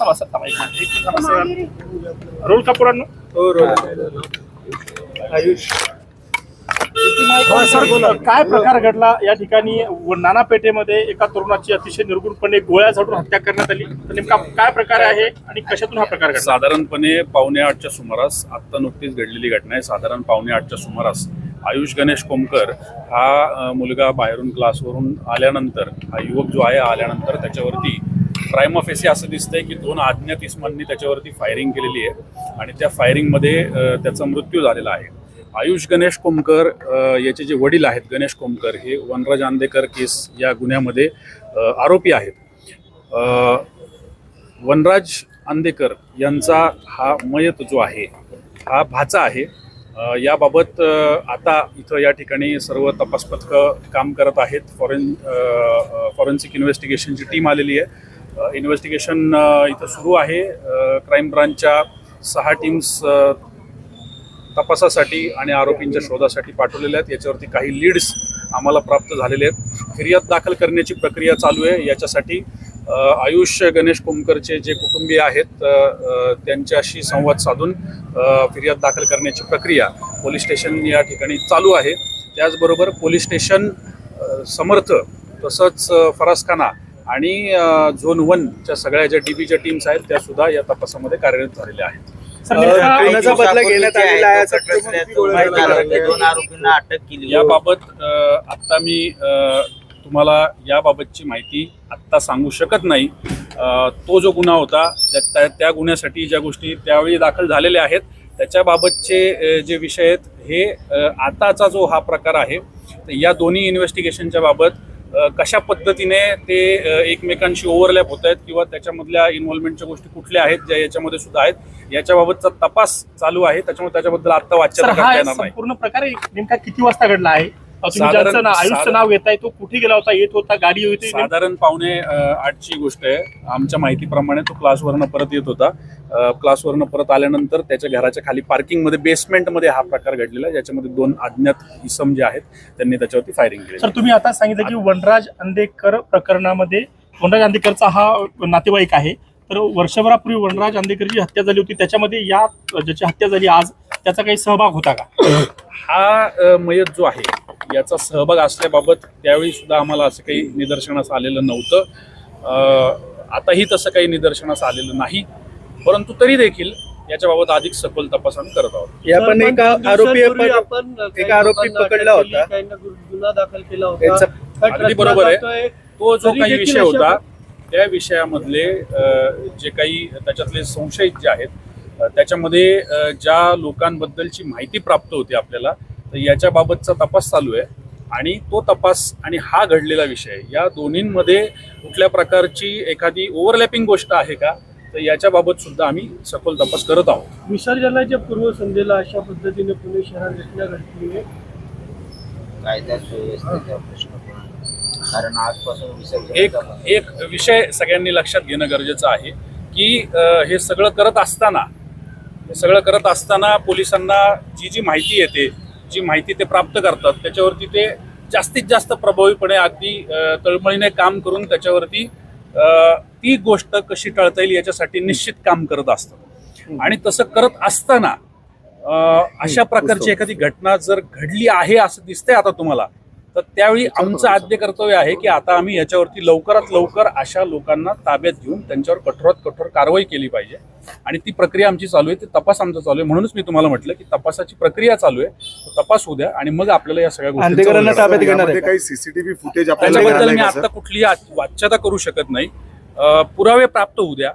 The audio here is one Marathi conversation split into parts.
थांबा सर थांबा एक मिनिट, एक मिनिट थांबा, सर. रोल हो, सर काय प्रकार घडला या ठिकाणी? व- नाना पेठेमध्ये एका तरुणाची अतिशय निर्गुणपणे गोळ्या झाडून हत्या करण्यात आली. तर नेमका काय प्रकार आहे आणि कशातून हा प्रकार घडला? साधारणपणे पावणे आठच्या सुमारास आत्ता नुकतीच घडलेली घटना आहे. साधारण पावणे आठच्या सुमारास आयुष गणेश कोमकर हा मुलगा बाहेरून क्लासवरून आल्यानंतर हा युवक जो आहे आल्यानंतर त्याच्यावरती प्राईम ऑफ एसी असं दिसतंय की दोन अज्ञात इस्मांनी त्याच्यावरती फायरिंग केलेली आहे आणि त्या फायरिंगमध्ये त्याचा मृत्यू झालेला आहे. आयुष गणेश कोमकर याचे जे वडील आहेत गणेश कोमकर हे वनराज आंदेकर केस या गुन्ह्यामध्ये आरोपी आहेत. वनराज आंदेकर यांचा हा मयत जो आहे हा भाचा आहे. याबाबत आता इथं या ठिकाणी सर्व तपास पथकं काम करत आहेत. फॉरेन फॉरेन्सिक इन्व्हेस्टिगेशनची टीम आलेली आहे. इन्व्हेस्टिगेशन इथं सुरू आहे. क्राईम ब्रांचच्या सहा टीम्स तपासासाठी आणि आरोपींच्या शोधासाठी पाठवलेल्या आहेत. याच्यावरती काही लीड्स आम्हाला प्राप्त झालेले आहेत. फिर्याद दाखल करण्याची प्रक्रिया चालू आहे. याच्यासाठी आयुष्य आयुष गणेश कोमकरचे जे कुटुंबीय आहेत त्यांच्याशी संवाद साधून फिर्याद दाखल करण्याची प्रक्रिया पोलीस स्टेशन या ठिकाणी चालू आहे. त्याचबरोबर पोलीस स्टेशन समर्थ तसंच फरासखाना आणि झोन वनच्या सगळ्या ज्या डीबीच्या टीम्स आहेत त्या सुद्धा या तपासामध्ये कार्यरत झालेल्या आहेत. याबाबत अ, आत्ता मी तुम्हाला याबाबतची माहिती आत्ता सांगू शकत नाही. तो जो गुन्हा होता त्या- त्या त्या गुन्ह्यासाठी ज्या गोष्टी त्यावेळी दाखल झालेल्या आहेत त्याच्याबाबतचे जे विषय आहेत हे आताचा जो हा प्रकार आहे तर या दोन्ही इन्व्हेस्टिगेशनच्या बाबत कशा पद्धतीने ते एकमेकांशी ओव्हरलॅप होत आहेत किंवा त्याच्यामधल्या इन्व्हॉल्वमेंटच्या गोष्टी कुठल्या आहेत ज्या याच्यामध्ये सुद्धा आहेत याच्याबाबतचा तपास चालू आहे. त्याच्यामुळे त्याच्याबद्दल येणार नाही. संपूर्ण प्रकार नेमका किती वाजता घडला आहे? तुम्ही साधारण- ज्यांचं ना- आयुषचं साधारण- नाव घेताय तो कुठे गेला होता येत होता गाडी होती? साधारण पावणे अ, आठची गोष्ट आहे. आमच्या माहितीप्रमाणे तो क्लासवरनं परत येत होता. अ, क्लासवरनं परत आल्यानंतर त्याच्या घराच्या खाली पार्किंगमध्ये बेसमेंटमध्ये हा प्रकार घडलेला आहे ज्याच्यामध्ये दोन अज्ञात इसम जे आहेत त्यांनी त्याच्यावरती फायरिंग केली. सर तुम्ही आता सांगितलं की वनराज अंदेकर प्रकरणामध्ये वनराज अंदेकरचा हा नातेवाईक आहे. तर वर्षभरापूर्वी वनराज अंदेकरची हत्या झाली होती त्याच्यामध्ये या ज्याची हत्या झाली आज त्याचा काही सहभाग होता का? हा अ, मयत जो आहे याचा सहभाग असल्याबाबत त्यावेळी सुद्धा आम्हाला असं काही निदर्शनास आलेलं नव्हतं. अ, आताही तसं काही निदर्शनास आलेलं नाही. परंतु तरी देखील याच्याबाबत अधिक सखोल तपास आम्ही करत आहोत. या पण एका आरोपी आपण एका आरोपी पकडला होता. गुन्हा दाखल केला होता. हा अगदी बरोबर आहे. तो जो काही विषय होता त्या विषयामधले जे काही त्याच्यातले संशयित जे आहेत त्याच्यामध्ये ज्या लोकांबद्दलची माहिती प्राप्त होती आपल्याला तर याच्याबाबतचा तपास चालू आहे. आणि तो तपास आणि हा घडलेला विषय या दोन्हींमध्ये कुठल्या प्रकारची एखादी ओव्हरलॅपिंग गोष्ट आहे का? तर याच्याबाबत सुद्धा आम्ही सखोल तपास करत आहोत. विसर्जनाच्या पूर्वसंध्येला अशा पद्धतीने पुणे शहरात घटना घडली आहे कायदा सुव्यवस्थेचा प्रश्न पण आहे. कारण आजपासून विसर्जन एक एक विषय सगळ्यांनी लक्षात घेणं गरजेचं आहे की अ, हे सगळं करत असताना हे सगळं करत असताना पोलिसांना जी जी माहिती येते जी माहिती ते प्राप्त करतात त्याच्यावरती ते जास्तीत जास्त प्रभावीपणे अगदी तळमळीने काम करून त्याच्यावरती ती गोष्ट कशी टाळता येईल याच्यासाठी निश्चित काम करत असतात आणि तसं करत असताना अशा प्रकारची एखादी घटना जर घडली आहे असं दिसतंय आता तुम्हाला तर त्यावेळी आमचं आद्य कर्तव्य आहे की आता आम्ही याच्यावरती लवकरात लवकर अशा लोकांना ताब्यात घेऊन त्यांच्यावर कठोरात कठोर कारवाई केली पाहिजे. आणि ती प्रक्रिया आमची चालू आहे ते तपास आमचा चालू आहे. म्हणूनच मी तुम्हाला म्हटलं की तपासाची प्रक्रिया चालू आहे. तो तपास होऊ द्या आणि मग आपल्याला या सगळ्या गोष्टी? काही सीसीटीव्ही फुटेज आपल्याला त्याच्याबद्दल मी? आता कुठली आ- वाच्यता करू शकत नाही. पुरावे प्राप्त होऊ द्या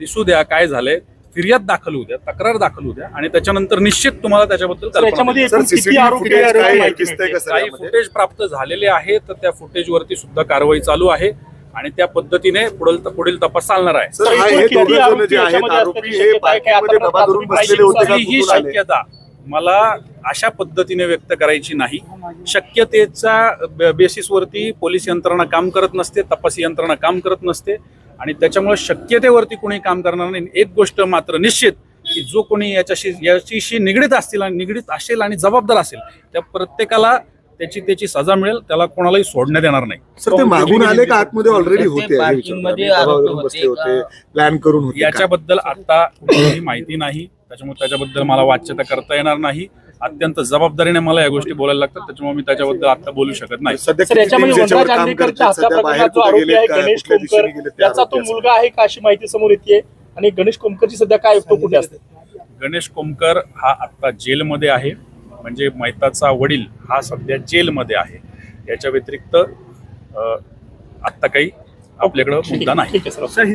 दिसू द्या काय झालंय. फिर्याद दाखल होऊ द्या तक्रार दाखल होऊ द्या आणि त्याच्यानंतर निश्चित तुम्हाला त्याच्याबद्दल एकूण किती आरोपी फुटेज माहिती मिळते. काही? फुटेज प्राप्त झालेले आहे तर त्या फुटेजवरती सुद्धा कारवाई चालू आहे आणि त्या पद्धतीने पुढील पुढील तपास चालणार आहे सर हा हे दोघे जण जे आहेत आरोपी हे शक्यता आहे? काय पार्किंगमध्ये आता डबा धरून प्राथमिक बसलेले होते का ही कुठून आले? शक्यता मला अशा पद्धतीने व्यक्त करायची नाही शक्यतेच्या बेसिसवरती पोलीस यंत्रणा काम करत नसते तपास यंत्रणा काम करत नसते आणि त्याच्यामुळे शक्यतेवरती कोणी काम करणार नाही. एक गोष्ट मात्र निश्चित की जो कोणी याच्याशी याच्याशी निगडीत असतील आणि निगडीत असेल आणि जबाबदार असेल त्या प्रत्येकाला त्याची त्याची सजा मिळेल त्याला कोणालाही सोडण्यात येणार नाही. सर ते मागून आले का आतमध्ये ऑलरेडी होते? प्लॅन करून? याच्याबद्दल आता माहिती नाही. त्याच्यामुळे त्याच्याबद्दल मला वाच्यता करता येणार नाही. अत्यंत जबाबदारीने मला या गोष्टी बोलायला लागतात. त्याच्यामुळे मी त्याच्याबद्दल आता बोलू शकत नाही. सर याच्यामध्ये? हत्या प्रकरणात जो आरोपी आहे? गणेश कोमकर याचा तो? मुलगा आहे का अशी माहिती समोर येते? आणि गणेश कोमकरची सध्या काय तो कुठे असते? गणेश कोमकर हा आत्ता जेलमध्ये आहे. म्हणजे मैताचा वडील हा सध्या जेलमध्ये आहे. याच्या व्यतिरिक्त अ, आत्ता काही आपल्याकडं मुद्दा नाही. ठीक आहे सर.